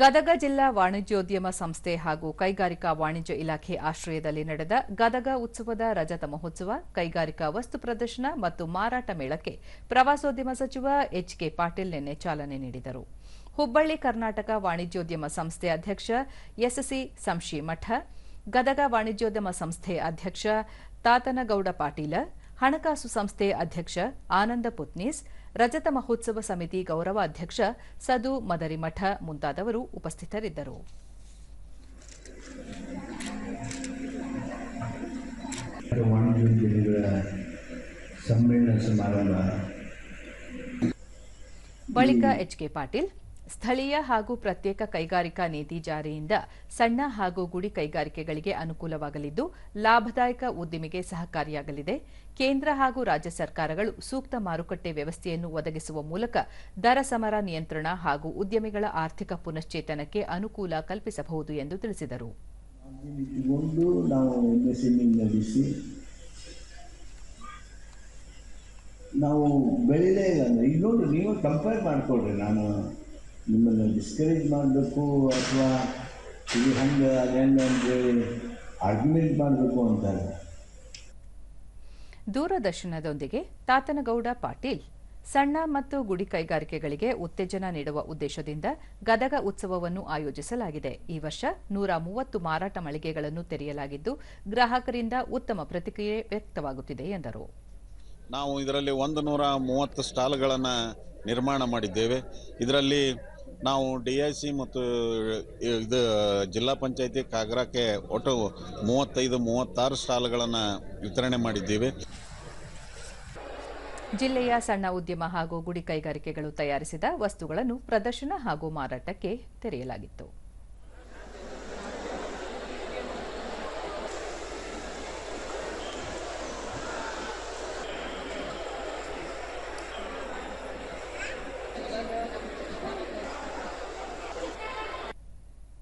ಗದಗ ಜಿಲ್ಲಾ ವಾಣಿಜ್ಯೋದ್ಯಮ ಸಂಸ್ಥೆ ಹಾಗೂ ಕೈಗಾರಿಕಾ ವಾಣಿಜ್ಯ ಇಲಾಖೆ ಆಶ್ರಯದಲ್ಲಿ ನಡೆದ ಗದಗ ಉತ್ಸವದ ರಜತ ಮಹೋತ್ಸವ, ಕೈಗಾರಿಕಾ ವಸ್ತು ಪ್ರದರ್ಶನ ಮತ್ತು ಮಾರಾಟ ಮೇಳಕ್ಕೆ ಪ್ರವಾಸೋದ್ಯಮ ಸಚಿವ ಎಚ್ಕೆ ಪಾಟೀಲ್ ನಿನ್ನೆ ಚಾಲನೆ ನೀಡಿದರು. ಹುಬ್ಬಳ್ಳಿ ಕರ್ನಾಟಕ ವಾಣಿಜ್ಯೋದ್ಯಮ ಸಂಸ್ಥೆ ಅಧ್ಯಕ್ಷ ಎಸ್ಸಿ ಸಂಶಿಮಠ, ಗದಗ ವಾಣಿಜ್ಯೋದ್ಯಮ ಸಂಸ್ಥೆ ಅಧ್ಯಕ್ಷ ತಾತನಗೌಡ ಪಾಟೀಲ ಹಣಕಾಸು ಸಂಸ್ಥೆ ಅಧ್ಯಕ್ಷ ಆನಂದ ಪುತ್ನೀಸ್ ರಜತ ಮಹೋತ್ಸವ ಸಮಿತಿ ಗೌರವ ಅಧ್ಯಕ್ಷ ಸದು ಮದರಿಮಠ ಮುಂತಾದವರು ಉಪಸ್ಥಿತರಿದ್ದರು. ಬಳಿಕ ಎಚ್ ಕೆ ಪಾಟೀಲ್ ಸ್ಥಳೀಯ ಹಾಗೂ ಪ್ರತ್ಯೇಕ ಕೈಗಾರಿಕಾ ನೀತಿ ಜಾರಿಯಿಂದ ಸಣ್ಣ ಹಾಗೂ ಗುಡಿ ಕೈಗಾರಿಕೆಗಳಿಗೆ ಅನುಕೂಲವಾಗಲಿದ್ದು, ಲಾಭದಾಯಕ ಉದ್ದಿಮೆಗೆ ಸಹಕಾರಿಯಾಗಲಿದೆ. ಕೇಂದ್ರ ಹಾಗೂ ರಾಜ್ಯ ಸರ್ಕಾರಗಳು ಸೂಕ್ತ ಮಾರುಕಟ್ಟೆ ವ್ಯವಸ್ಥೆಯನ್ನು ಒದಗಿಸುವ ಮೂಲಕ ದರ ಸಮರ ನಿಯಂತ್ರಣ ಹಾಗೂ ಉದ್ಯಮಿಗಳ ಆರ್ಥಿಕ ಪುನಶ್ಚೇತನಕ್ಕೆ ಅನುಕೂಲ ಕಲ್ಪಿಸಬಹುದು ಎಂದು ತಿಳಿಸಿದರು. ನಾವು ಬೆಳ್ಳೆ ನೋಡಿ ನೀವು ಕಂಪೇರ್ ಮಾಡಿಕೊಡ್ರಿ ನಾನು. ನಿಮ್ಮನ್ನು ಡಿಸ್ಕರೇಜ್ ಮಾಡಬೇಕು ಅಥವಾ ಇದು ಹಂಗೆ ಅದು ಹೆಂಗೆ ಅಂತೇಳಿ ಆರ್ಗ್ಯುಮೆಂಟ್ ಮಾಡಬೇಕು ಅಂತಾರೆ. ದೂರದರ್ಶನದೊಂದಿಗೆ ತಾತನಗೌಡ ಪಾಟೀಲ್ ಸಣ್ಣ ಮತ್ತು ಗುಡಿ ಕೈಗಾರಿಕೆಗಳಿಗೆ ಉತ್ತೇಜನ ನೀಡುವ ಉದ್ದೇಶದಿಂದ ಗದಗ ಉತ್ಸವವನ್ನು ಆಯೋಜಿಸಲಾಗಿದೆ. ಈ ವರ್ಷ ನೂರ ಮೂವತ್ತು ಮಾರಾಟ ಮಳಿಗೆಗಳನ್ನು ತೆರೆಯಲಾಗಿದ್ದು ಗ್ರಾಹಕರಿಂದ ಉತ್ತಮ ಪ್ರತಿಕ್ರಿಯೆ ವ್ಯಕ್ತವಾಗುತ್ತಿದೆ ಎಂದರು. ನಾವು ಇದರಲ್ಲಿ ಒಂದು ನೂರ ಮೂವತ್ತು ಸ್ಟಾಲ್ಗಳನ್ನು ನಿರ್ಮಾಣ ಮಾಡಿದ್ದೇವೆ. ಇದರಲ್ಲಿ ನಾವು ಡಿ ಐ ಸಿ ಮತ್ತು ಇದು ಜಿಲ್ಲಾ ಪಂಚಾಯತಿ ಕಾಗ್ರಾಕ್ಕೆ ಒಟ್ಟು ಮೂವತ್ತೈದು, ಮೂವತ್ತಾರು ಸ್ಟಾಲ್ಗಳನ್ನು ವಿತರಣೆ ಮಾಡಿದ್ದೇವೆ. ಜಿಲ್ಲೆಯ ಸಣ್ಣ ಉದ್ಯಮ ಹಾಗೂ ಗುಡಿ ಕೈಗಾರಿಕೆಗಳು ತಯಾರಿಸಿದ ವಸ್ತುಗಳನ್ನು ಪ್ರದರ್ಶನ ಹಾಗೂ ಮಾರಾಟಕ್ಕೆ ತೆರೆಯಲಾಗಿತ್ತು.